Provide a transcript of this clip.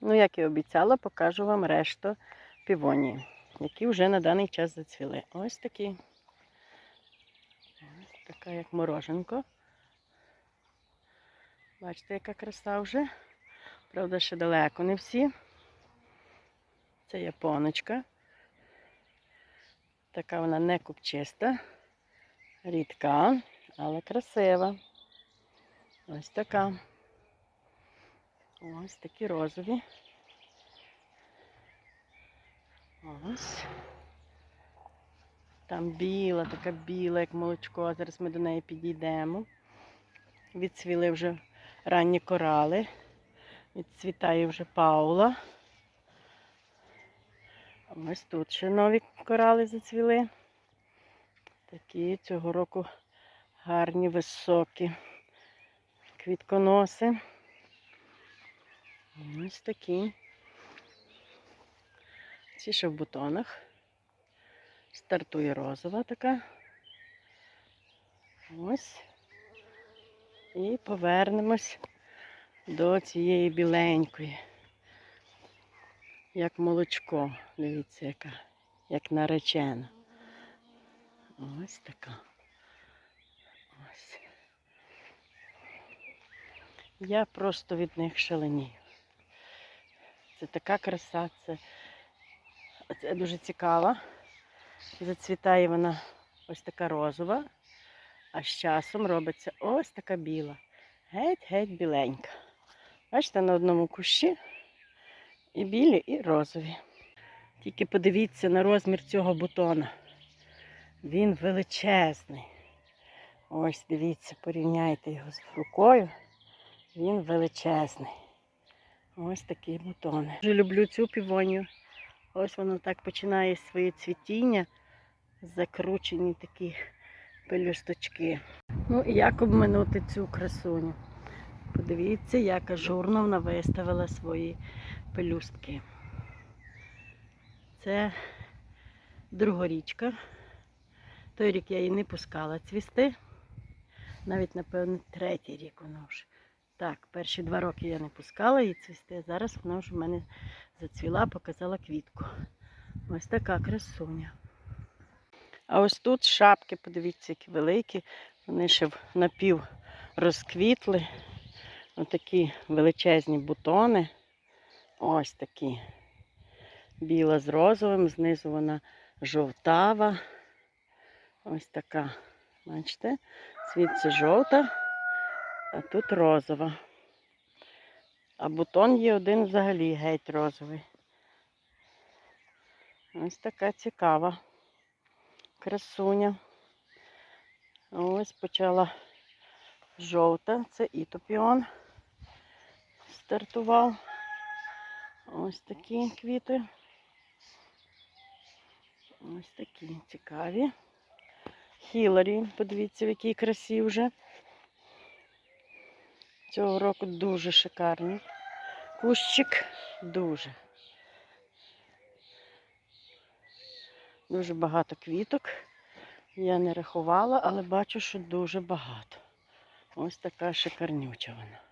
Ну, як і обіцяла, покажу вам решту півонії, які вже на даний час зацвіли. Ось такі. Ось така, як мороженко. Бачите, яка краса вже. Правда, ще далеко не всі. Це японочка. Така вона не купчиста, рідка, але красива. Ось така. Ось такі розові. Ось. Там біла, така біла, як молочко. Зараз ми до неї підійдемо. Відцвіли вже ранні корали. Відцвітає вже Паула. Ось тут ще нові корали зацвіли. Такі цього року гарні, високі квітконоси. Ось такі. Ці ще в бутонах. Стартує розова така. Ось. І повернемось до цієї біленької. Як молочко. Дивіться, яка, як наречена. Ось така. Ось. Я просто від них шаленію. Це така краса, це, це дуже цікава. Зацвітає вона ось така розова, а з часом робиться ось така біла. Геть-геть біленька. Бачите, на одному кущі і білі, і розові. Тільки подивіться на розмір цього бутона. Він величезний. Ось дивіться, порівняйте його з рукою. Він величезний. Ось такі бутони. Дуже люблю цю півонію. Ось воно так починає своє цвітіння. Закручені такі пелюсточки. Ну і як обминути цю красуню? Подивіться, як ажурно вона виставила свої пелюстки. Це другорічка. Той рік я її не пускала цвісти. Навіть, напевно, третій рік вона вже. Так, перші два роки я не пускала її цвісти, зараз вона вже в мене зацвіла, показала квітку. Ось така красуня. А ось тут шапки, подивіться, які великі. Вони ще напів розквітли. Ось такі величезні бутони. Ось такі. Біла з розовим, знизу вона жовтава. Ось така. Бачите? Звідси жовта, а тут розова. А бутон є один взагалі геть розовий. Ось така цікава красуня. Ось почала жовта, це ітопіон. Стартував. Ось такі квіти. Ось такі цікаві. Хіларі, подивіться, в якій красі вже. Цього року дуже шикарний. Кущик дуже. Дуже багато квіток. Я не рахувала, але бачу, що дуже багато. Ось така шикарнюча вона.